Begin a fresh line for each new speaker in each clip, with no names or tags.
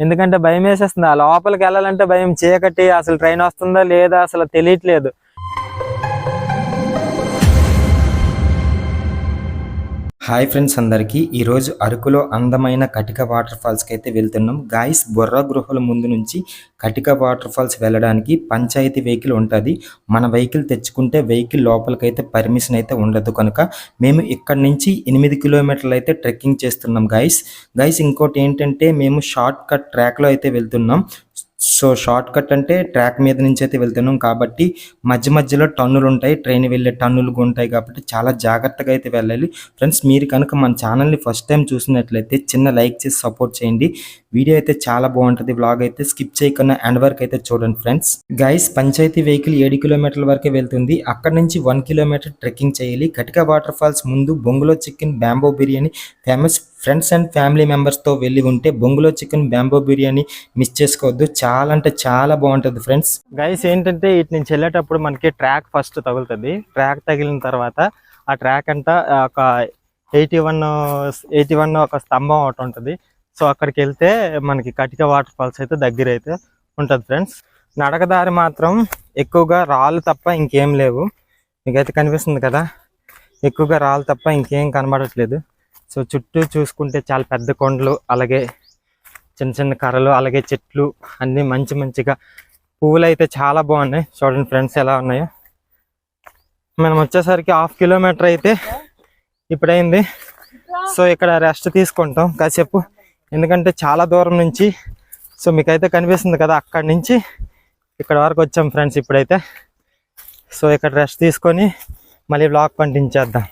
ఎందుకంటే భయం వేసేస్తుంది. ఆ లోపలికి వెళ్ళాలంటే భయం. చీకటి అసలు ట్రైన్ వస్తుందా లేదా అసలు తెలియట్లేదు.
హాయ్ ఫ్రెండ్స్ అందరికీ. ఈరోజు అరకులో అందమైన కటిక వాటర్ ఫాల్స్కి అయితే వెళ్తున్నాం. గాయస్ బొర్రా గృహల ముందు నుంచి కటిక వాటర్ ఫాల్స్ వెళ్ళడానికి పంచాయతీ వెహికల్ ఉంటుంది. మన వెహికల్ తెచ్చుకుంటే వెహికల్ లోపలికైతే పర్మిషన్ అయితే ఉండదు కనుక మేము ఇక్కడ నుంచి ఎనిమిది కిలోమీటర్లు అయితే ట్రెక్కింగ్ చేస్తున్నాం గాయస్. గాయస్ ఇంకోటి ఏంటంటే మేము షార్ట్ కట్ ట్రాక్లో అయితే వెళ్తున్నాం. సో షార్ట్ కట్ అంటే ట్రాక్ మీద నుంచి అయితే వెళ్తున్నాం కాబట్టి మధ్య మధ్యలో టన్నులు ఉంటాయి ట్రైన్ వెళ్ళే టన్నులు ఉంటాయి కాబట్టి చాలా జాగ్రత్తగా అయితే వెళ్ళాలి. ఫ్రెండ్స్ మీరు కనుక మన ఛానల్ని ఫస్ట్ టైం చూసినట్లయితే చిన్న లైక్ చేసి సపోర్ట్ చేయండి. వీడియో అయితే చాలా బాగుంటుంది. బ్లాగ్ అయితే స్కిప్ చేయకుండా ఎండ్ వరకు అయితే చూడండి ఫ్రెండ్స్ గైస్ పంచాయతీ వెహికల్ ఏడు కిలోమీటర్ల వరకే వెళ్తుంది. అక్కడ నుంచి వన్ కిలోమీటర్ ట్రెక్కింగ్ చేయాలి. కటిక వాటర్ ఫాల్స్ ముందు బొంగులో chicken bamboo biryani famous friends and family మెంబర్స్తో వెళ్ళి ఉంటే బొంగులో చికెన్ బ్యాంబో బిర్యానీ మిస్ చేసుకోవద్దు. చాలా అంటే చాలా బాగుంటుంది ఫ్రెండ్స్.
గైస్ ఏంటంటే ఇటు నుంచి వెళ్ళేటప్పుడు మనకి ట్రాక్ ఫస్ట్ తగులుతుంది. ట్రాక్ తగిలిన తర్వాత ఆ ట్రాక్ అంతా ఒక ఎయిటీ వన్ ఎయిటీ వన్ ఒక స్తంభం ఒకటి ఉంటుంది. సో అక్కడికి వెళ్తే మనకి కటిక వాటర్ ఫాల్స్ అయితే దగ్గర అయితే ఉంటుంది ఫ్రెండ్స్. నడకదారి మాత్రం ఎక్కువగా రాళ్ళు తప్ప ఇంకేం లేవు. మీకైతే కనిపిస్తుంది కదా? ఎక్కువగా రాళ్ళు తప్ప ఇంకేం కనబడట్లేదు. సో చుట్టూ చూసుకుంటే చాలా పెద్ద కొండలు అలాగే చిన్న చిన్న కర్రలు అలాగే చెట్లు అన్నీ మంచి మంచిగా. పువ్వులు అయితే చాలా బాగున్నాయి. చూడండి ఫ్రెండ్స్ ఎలా ఉన్నాయో. మనం వచ్చేసరికి హాఫ్ కిలోమీటర్ అయితే ఇప్పుడైంది. సో ఇక్కడ రెస్ట్ తీసుకుంటాం కాసేపు. ఎందుకంటే చాలా దూరం నుంచి సో మీకైతే కనిపిస్తుంది కదా అక్కడి నుంచి. ఇక్కడ వరకు వచ్చాం ఫ్రెండ్స్ ఇప్పుడైతే. సో ఇక్కడ రెస్ట్ తీసుకొని మళ్ళీ బ్లాక్ పంపించేద్దాం.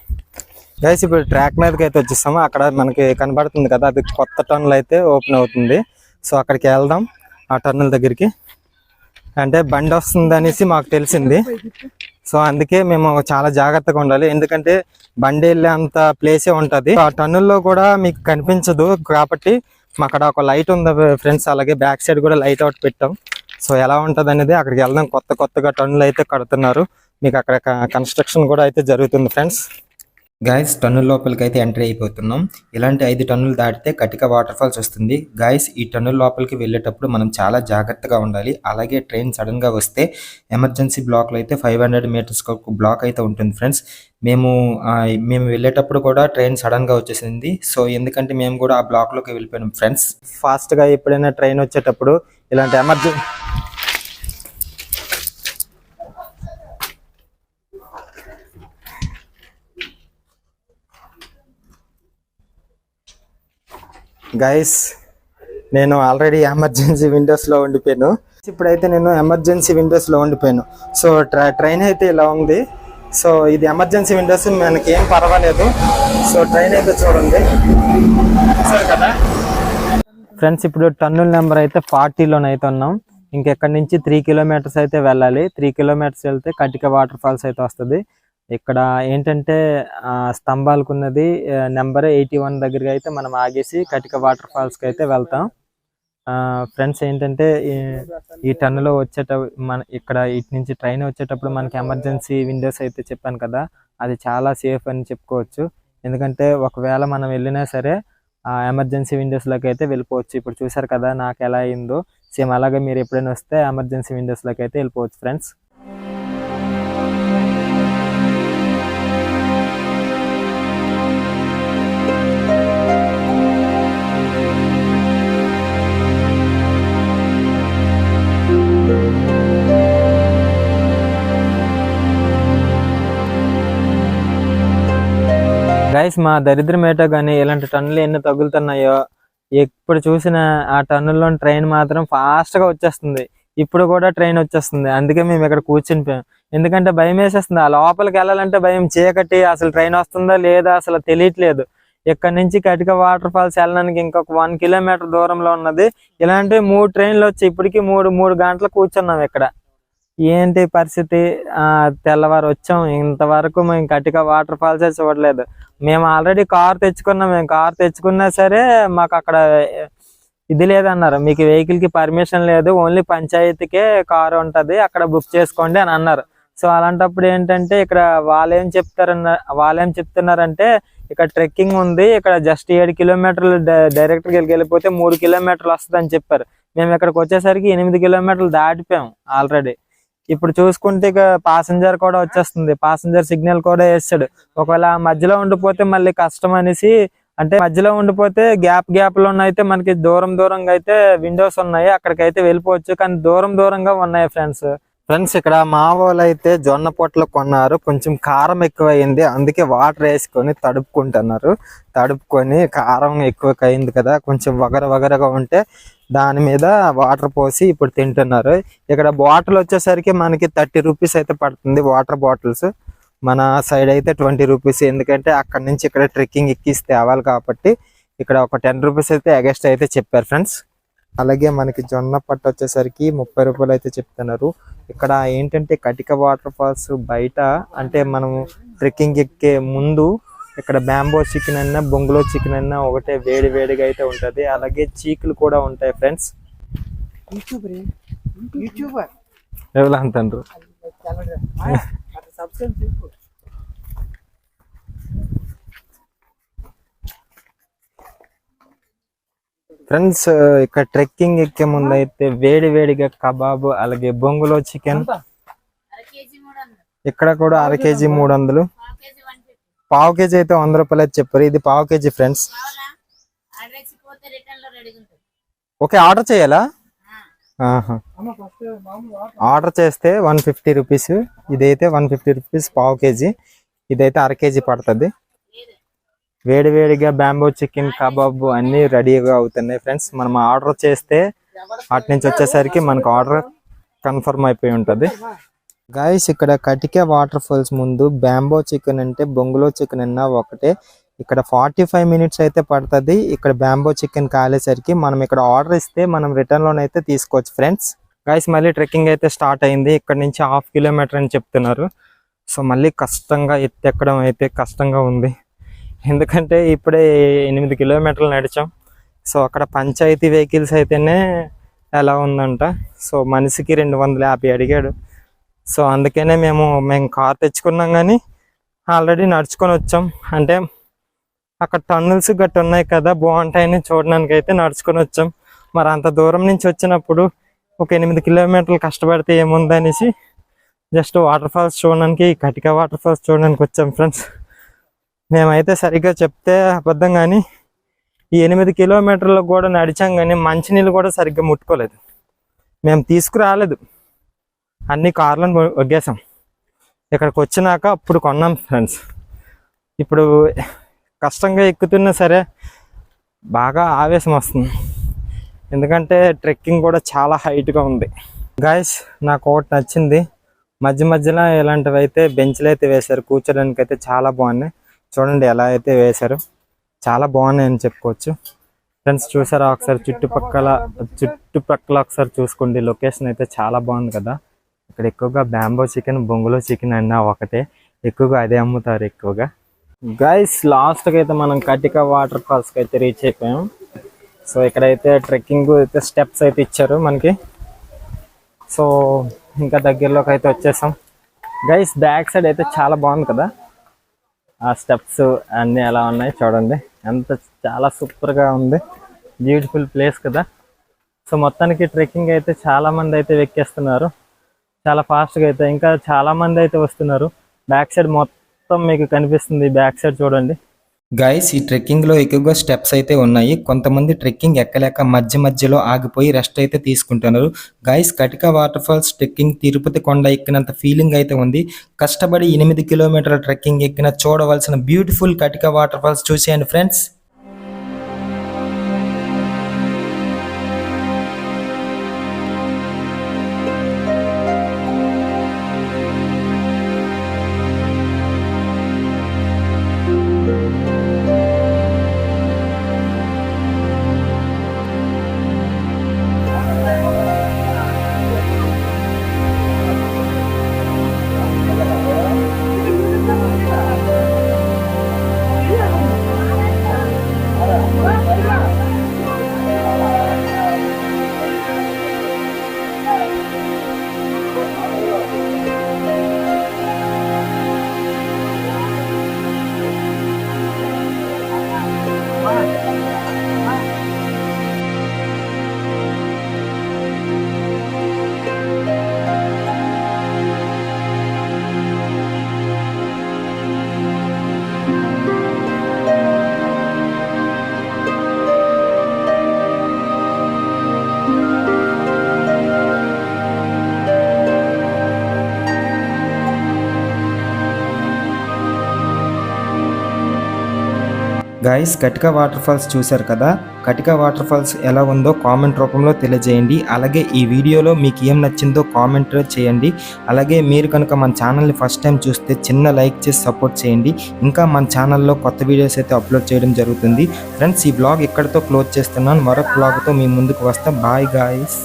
గైస్ ఇప్పుడు ట్రాక్ మీదకి అయితే వచ్చేసాము. అక్కడ మనకి కనబడుతుంది కదా అది కొత్త టర్నల్ అయితే ఓపెన్ అవుతుంది. సో అక్కడికి వెళ్దాం ఆ టర్నల్ దగ్గరికి. అంటే బండి వస్తుంది అనేసి మాకు తెలిసింది. సో అందుకే మేము చాలా జాగ్రత్తగా ఉండాలి. ఎందుకంటే బండి వెళ్ళే అంత ప్లేసే ఉంటది. ఆ టన్నుల్లో కూడా మీకు కనిపించదు కాబట్టి మా అక్కడ ఒక లైట్ ఉంది ఫ్రెండ్స్ అలాగే బ్యాక్ సైడ్ కూడా లైట్ అవుట్ పెట్టాం. సో ఎలా ఉంటుంది అనేది అక్కడికి వెళ్దాం. కొత్త కొత్తగా టన్నులు అయితే కడుతున్నారు. మీకు అక్కడ కన్స్ట్రక్షన్ కూడా అయితే జరుగుతుంది ఫ్రెండ్స్
గాయస్ టన్నుల లోపలికి అయితే ఎంట్రీ అయిపోతున్నాం. ఇలాంటి ఐదు టన్నులు దాటితే కటిక వాటర్ ఫాల్స్ వస్తుంది. గాయస్ ఈ టన్నుల లోపలికి వెళ్ళేటప్పుడు మనం చాలా జాగ్రత్తగా ఉండాలి. అలాగే ట్రైన్ సడన్గా వస్తే ఎమర్జెన్సీ బ్లాక్లో అయితే ఫైవ్ హండ్రెడ్ మీటర్స్ బ్లాక్ అయితే ఉంటుంది ఫ్రెండ్స్ మేము మేము వెళ్ళేటప్పుడు కూడా ట్రైన్ సడన్గా వచ్చేసింది. సో ఎందుకంటే మేము కూడా ఆ బ్లాక్లోకి ఫ్రెండ్స్
ఫాస్ట్గా ఎప్పుడైనా ట్రైన్ వచ్చేటప్పుడు ఇలాంటి ఎమర్జెన్సీ గైస్ నేను ఆల్రెడీ ఎమర్జెన్సీ విండోస్లో ఉండిపోయాను. ఇప్పుడైతే నేను ఎమర్జెన్సీ విండోస్లో ఉండిపోయాను. సో ట్రై ట్రైన్ అయితే ఇలా ఉంది. సో ఇది ఎమర్జెన్సీ విండోస్ మనకి ఏం పర్వాలేదు. సో ట్రైన్ అయితే చూడండి. సరే కదా? ఫ్రెండ్స్ ఇప్పుడు టన్నుల నెంబర్ అయితే ఫార్టీలోనే అయితే ఉన్నాం. ఇంకెక్కడి నుంచి త్రీ కిలోమీటర్స్ అయితే వెళ్ళాలి. త్రీ కిలోమీటర్స్ వెళ్తే కటిక వాటర్ ఫాల్స్ అయితే వస్తుంది. ఇక్కడ ఏంటంటే ఆ, స్తంభాలకు ఉన్నది నెంబర్ ఎయిటీ వన్ దగ్గరికి అయితే మనం ఆగేసి కటిక వాటర్ ఫాల్స్కి అయితే వెళ్తాం. ఫ్రెండ్స్ ఏంటంటే ఈ- ఈ టన్నులో వచ్చేట మన ఇక్కడ ఇటు నుంచి ట్రైన్ వచ్చేటప్పుడు మనకి ఎమర్జెన్సీ విండోస్ అయితే చెప్పాను కదా అది చాలా సేఫ్ అని చెప్పుకోవచ్చు. ఎందుకంటే ఒకవేళ మనం వెళ్ళినా సరే ఆ ఎమర్జెన్సీ విండోస్లోకి అయితే వెళ్ళిపోవచ్చు. ఇప్పుడు చూసారు కదా నాకు ఎలా అయిందో. సేమ్ అలాగే మీరు ఎప్పుడైనా వస్తే ఎమర్జెన్సీ విండోస్లోకి అయితే వెళ్ళిపోవచ్చు ఫ్రెండ్స్. గైస్ మా దరిద్రం కానీ ఇలాంటి టన్నులు ఎన్ని తగులుతున్నాయో ఎప్పుడు చూసిన ఆ టన్నుల్లో ట్రైన్ మాత్రం ఫాస్ట్గా వచ్చేస్తుంది. ఇప్పుడు కూడా ట్రైన్ వచ్చేస్తుంది. అందుకే మేము ఇక్కడ కూర్చునిపోయాం. ఎందుకంటే భయం వేసేస్తుంది. ఆ లోపలికి వెళ్ళాలంటే భయం. చీకటి అసలు ట్రైన్ వస్తుందా లేదా అసలు తెలియట్లేదు. ఇక్కడ నుంచి కటిక వాటర్ ఫాల్స్ వెళ్ళడానికి ఇంకొక వన్ కిలోమీటర్ దూరంలో ఉన్నది. ఇలాంటి మూడు ట్రైన్లు వచ్చి ఇప్పటికి మూడు మూడు గంటలు కూర్చున్నాం ఇక్కడ. ఏంటి పరిస్థితి? ఆ తెల్లవారు వచ్చాం. ఇంతవరకు మేము కటిక వాటర్ ఫాల్సే చూడలేదు. మేము ఆల్రెడీ కార్ తెచ్చుకున్నాం. మేము కార్ తెచ్చుకున్నా సరే మాకు అక్కడ ఇది లేదన్నారు. మీకు వెహికల్కి పర్మిషన్ లేదు. ఓన్లీ పంచాయతీకే కార్ ఉంటది. అక్కడ బుక్ చేసుకోండి అని అన్నారు. సో అలాంటప్పుడు ఏంటంటే ఇక్కడ వాళ్ళేం చెప్తారన్న వాళ్ళేం చెప్తున్నారంటే ఇక్కడ ట్రెక్కింగ్ ఉంది. ఇక్కడ జస్ట్ ఏడు కిలోమీటర్లు డైరెక్ట్గా వెళ్ళిపోతే మూడు కిలోమీటర్లు వస్తుంది అని చెప్పారు. మేము ఇక్కడికి వచ్చేసరికి ఎనిమిది కిలోమీటర్లు దాటిపోయాం ఆల్రెడీ ఇప్పుడు చూసుకుంటే ఇక పాసెంజర్ కూడా వచ్చేస్తుంది. పాసెంజర్ సిగ్నల్ కూడా వేస్తాడు. ఒకవేళ మధ్యలో ఉండిపోతే మళ్ళీ కష్టం అనేసి అంటే మధ్యలో ఉండిపోతే గ్యాప్ గ్యాప్లో అయితే మనకి దూరం దూరంగా అయితే విండోస్ ఉన్నాయి. అక్కడికైతే వెళ్ళిపోవచ్చు. కానీ దూరం దూరంగా ఉన్నాయి ఫ్రెండ్స్ ఫ్రెండ్స్ ఇక్కడ మా వాళ్ళు అయితే జొన్న పొట్లు కొన్నారు. కొంచెం కారం ఎక్కువైంది. అందుకే వాటర్ వేసుకొని తడుపుకుంటున్నారు. తడుపుకొని కారం ఎక్కువ అయింది కదా. కొంచెం వగర వగరగా ఉంటే దాని మీద వాటర్ పోసి ఇప్పుడు తింటున్నారు. ఇక్కడ బాటిల్ వచ్చేసరికి మనకి థర్టీ రూపీస్ అయితే పడుతుంది వాటర్ బాటిల్స్. మన సైడ్ అయితే ట్వంటీ రూపీస్. ఎందుకంటే అక్కడ నుంచి ఇక్కడ ట్రెక్కింగ్ ఎక్కిసి తేవాలి కాబట్టి ఇక్కడ ఒక టెన్ రూపీస్ అయితే ఎగస్ట్ అయితే చెప్పారు ఫ్రెండ్స్. అలాగే మనకి జొన్న పట్టు వచ్చేసరికి ముప్పై రూపాయలు అయితే చెప్తున్నారు. ఇక్కడ ఏంటంటే కటిక వాటర్ ఫాల్స్ బయట అంటే మనము ట్రెక్కింగ్ ఎక్కే ముందు ఇక్కడ బ్యాంబో చికెన్ అన్నా బొంగులో చికెన్ అన్నా ఒకటే వేడి వేడిగా అయితే ఉంటది. అలాగే చీకులు కూడా ఉంటాయి ఫ్రెండ్స్.
యూట్యూబర్ యూట్యూబర్
ఎవరు అంటారు ఫ్రెండ్స్ ఇక్కడ ట్రెక్కింగ్ ఎక్కే ముందు అయితే వేడి వేడిగా కబాబ్ అలాగే బొంగులో చికెన్. ఇక్కడ కూడా అర కేజీ మూడు వందలు
పావు కేజీ
అయితే వంద రూపాయలు అయితే చెప్పారు. ఇది పావు కేజీ ఫ్రెండ్స్ ఓకే ఆర్డర్ చేయాలా? ఆర్డర్ చేస్తే వన్ ఫిఫ్టీ రూపీస్. ఇదైతే వన్ ఫిఫ్టీ రూపీస్ పావు కేజీ. ఇదైతే అర కేజీ పడుతుంది.
వేడివేడిగా
వేడి వేడిగా బ్యాంబో చికెన్ కబాబ్ అన్ని రెడీగా అవుతున్నాయి ఫ్రెండ్స్ మనం ఆర్డర్ చేస్తే అటు నుంచి వచ్చేసరికి మనకు ఆర్డర్ కన్ఫర్మ్ అయిపోయి ఉంటుంది. గాయస్ ఇక్కడ కటికే వాటర్ ఫాల్స్ ముందు బ్యాంబో చికెన్ అంటే బొంగులో చికెన్ అన్న ఒకటే. ఇక్కడ ఫార్టీ ఫైవ్ మినిట్స్ అయితే పడుతుంది. ఇక్కడ బ్యాంబో చికెన్ కాలేసరికి మనం ఇక్కడ ఆర్డర్ ఇస్తే మనం రిటర్న్ అయితే తీసుకోవచ్చు ఫ్రెండ్స్ గాయస్ మళ్ళీ ట్రెక్కింగ్ అయితే స్టార్ట్ అయింది. ఇక్కడ నుంచి హాఫ్ కిలోమీటర్ అని చెప్తున్నారు. సో మళ్ళీ కష్టంగా ఎత్తెక్కడం అయితే కష్టంగా ఉంది. ఎందుకంటే ఇప్పుడే ఎనిమిది కిలోమీటర్లు నడిచాం. సో అక్కడ పంచాయతీ వెహికల్స్ అయితేనే ఎలా ఉందంట. సో మనిషికి రెండు వందల యాభై అడిగాడు. సో అందుకనే మేము మేము కార్ తెచ్చుకున్నాం కానీ ఆల్రెడీ నడుచుకొని వచ్చాం. అంటే అక్కడ టన్నుల్స్ గట్ట ఉన్నాయి కదా బాగుంటాయని చూడడానికి అయితే నడుచుకొని వచ్చాం. మరి అంత దూరం నుంచి వచ్చినప్పుడు ఒక ఎనిమిది కిలోమీటర్లు కష్టపడితే ఏముందనేసి జస్ట్ వాటర్ ఫాల్స్ చూడడానికి కటిక వాటర్ ఫాల్స్ చూడడానికి వచ్చాం ఫ్రెండ్స్. మేమైతే సరిగ్గా చెప్తే అబద్ధం కానీ ఈ ఎనిమిది కిలోమీటర్లకు కూడా నడిచాం కానీ మంచినీళ్ళు కూడా సరిగ్గా ముట్టుకోలేదు. మేము తీసుకురాలేదు. అన్ని కార్లను వగ్గేసాం ఇక్కడికి వచ్చినాక అప్పుడు కొన్నాం ఫ్రెండ్స్. ఇప్పుడు కష్టంగా ఎక్కుతున్నా సరే బాగా ఆవేశం వస్తుంది. ఎందుకంటే ట్రెక్కింగ్ కూడా చాలా హైట్గా ఉంది. గాయస్ నాకు ఒకటి నచ్చింది. మధ్య మధ్యలో ఇలాంటివి అయితే బెంచ్లు అయితే వేశారు. కూర్చోడానికి అయితే చాలా బాగున్నాయి. చూడండి ఎలా అయితే వేశారు. చాలా బాగున్నాయి అని చెప్పుకోవచ్చు. ఫ్రెండ్స్ చూసారా ఒకసారి చుట్టుపక్కల చుట్టుపక్కల ఒకసారి చూసుకోండి. లొకేషన్ అయితే చాలా బాగుంది కదా. ఇక్కడ ఎక్కువగా బ్యాంబో చికెన్ బొంగులో చికెన్ అన్న ఒకటే. ఎక్కువగా అదే అమ్ముతారు ఎక్కువగా. గైస్ లాస్ట్కి అయితే మనం కటిక వాటర్ ఫాల్స్కి అయితే రీచ్ అయిపోయాం. సో ఇక్కడైతే ట్రెక్కింగ్ అయితే స్టెప్స్ అయితే ఇచ్చారు మనకి. సో ఇంకా దగ్గరలోకి అయితే వచ్చేసాం. గైస్ బ్యాక్ సైడ్ అయితే చాలా బాగుంది కదా. ఆ స్టెప్స్ అన్నీ ఎలా ఉన్నాయి చూడండి. ఎంత చాలా సూపర్గా ఉంది. బ్యూటిఫుల్ ప్లేస్ కదా. సో మొత్తానికి ట్రెక్కింగ్ అయితే చాలా మంది అయితే ఎక్కేస్తున్నారు. చాలా ఫాస్ట్గా అయితే ఇంకా చాలా మంది అయితే వస్తున్నారు. బ్యాక్ సైడ్ మొత్తం మీకు కనిపిస్తుంది. బ్యాక్ సైడ్ చూడండి.
గైస్ ఈ ట్రెక్కింగ్లో ఎక్కువగా స్టెప్స్ అయితే ఉన్నాయి. కొంతమంది ట్రెక్కింగ్ ఎక్కలేక మధ్య మధ్యలో ఆగిపోయి రెస్ట్ అయితే తీసుకుంటున్నారు. గైస్ కటిక వాటర్ ఫాల్స్ ట్రెక్కింగ్ తిరుపతి కొండ ఎక్కినంత ఫీలింగ్ అయితే ఉంది. కష్టపడి ఎనిమిది కిలోమీటర్ల ట్రెక్కింగ్ ఎక్కిన చూడవలసిన బ్యూటిఫుల్ కటిక వాటర్ ఫాల్స్ చూసేయండి friends
guys Katiki water falls చూశారు కదా? కటిక వాటర్ ఫాల్స్ ఎలా ఉందో కామెంట్ రూపంలో తెలియజేయండి. అలాగే ఈ వీడియోలో మీకు ఏం నచ్చిందో కామెంట్ చేయండి. అలాగే మీరు కనుక మన ఛానల్ని ఫస్ట్ టైం చూస్తే చిన్న లైక్ చేసి సపోర్ట్ చేయండి. ఇంకా మన ఛానల్లో కొత్త వీడియోస్ అయితే అప్లోడ్ చేయడం జరుగుతుంది. ఫ్రెండ్స్ ఈ బ్లాగ్ ఇక్కడితో క్లోజ్ చేస్తున్నాను. మరొక బ్లాగ్తో మీ ముందుకు వస్తాం. Bye guys